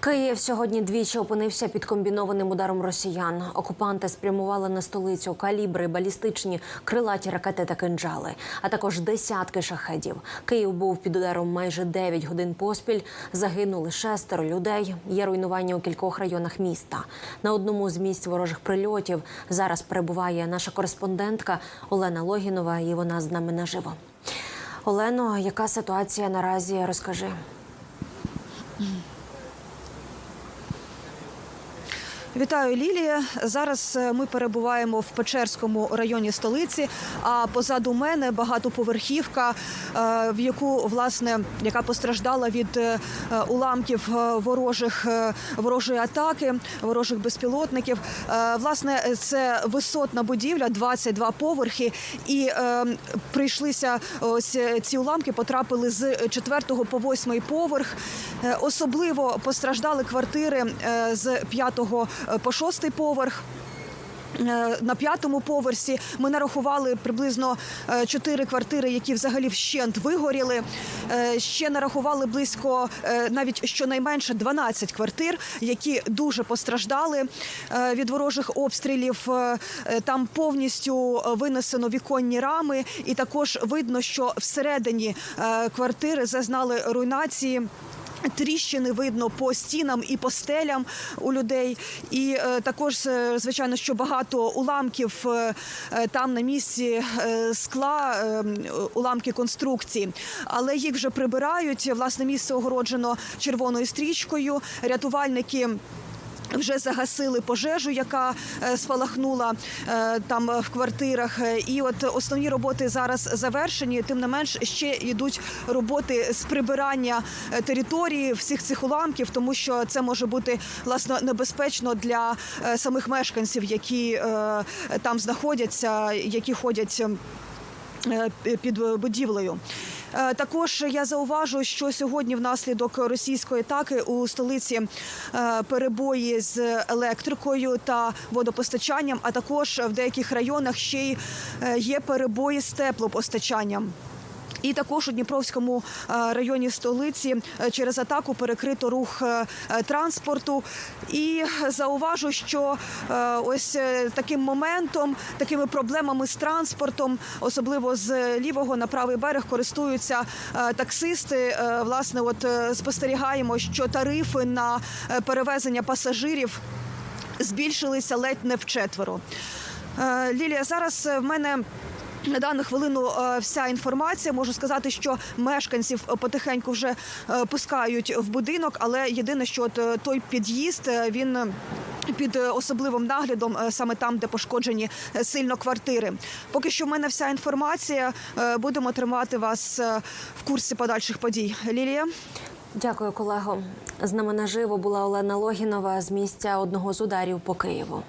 Київ сьогодні двічі опинився під комбінованим ударом росіян. Окупанти спрямували на столицю калібри, балістичні крилаті ракети та кинджали, а також десятки шахедів. Київ був під ударом майже 9 годин поспіль. Загинули шестеро людей. Є руйнування у кількох районах міста. На одному з місць ворожих прильотів зараз перебуває наша кореспондентка Олена Логінова, і вона з нами наживо. Олено, яка ситуація наразі? Розкажи. Вітаю, Лілія. Зараз е, ми перебуваємо в Печерському районі столиці. А позаду мене багатоповерхівка, е, в яку власне яка постраждала від е, уламків ворожих ворожої атаки, ворожих безпілотників. Власне, це висотна будівля, 22 поверхи, і прийшлися ось ці уламки, потрапили з 4 по 8 поверх. Особливо постраждали квартири з 5 по 6 поверх. Е, На п'ятому поверсі ми нарахували приблизно е, чотири квартири, які взагалі вщент вигоріли. Е, Ще нарахували близько е, навіть щонайменше 12 квартир, які дуже постраждали е, від ворожих обстрілів. Е, е, Там повністю е, винесено віконні рами, і також видно, що всередині е, квартири зазнали руйнації. Тріщини видно по стінам і по стелям у людей, і е, також е, звичайно, що багато уламків е, е, там на місці е, скла, е, уламки конструкції, але їх вже прибирають. Власне місце огороджено червоною стрічкою. Рятувальники. Вже загасили пожежу, яка е, спалахнула е, там в квартирах. Е, І от основні роботи зараз завершені. Тим не менш, ще йдуть роботи з прибирання е, території всіх цих уламків, тому що це може бути власне небезпечно для е, самих мешканців, які е, там знаходяться, які ходять. Е, Під будівлею Е, також я зауважу, що сьогодні, внаслідок російської атаки, у столиці е, перебої з електрикою та водопостачанням, а також в деяких районах ще й е, є перебої з теплопостачанням. І також у Дніпровському е, районі столиці е, через атаку перекрито рух е, транспорту. І зауважу, що ось таким моментом, такими проблемами з транспортом, особливо з лівого на правий берег, користуються таксисти. Власне, от спостерігаємо, що тарифи на перевезення пасажирів збільшилися ледь не вчетверо. Е, Лілія, зараз в мене. На дану хвилину е, вся інформація можу сказати, що мешканців е, потихеньку вже е, пускають в будинок, але єдине, що от той під'їзд він. Під особливим наглядом, саме там, де пошкоджені сильно квартири. Поки що в мене вся інформація. Будемо тримати вас в курсі подальших подій. Лілія. Дякую, колего. З нами наживо була Олена Логінова з місця одного з ударів по Києву.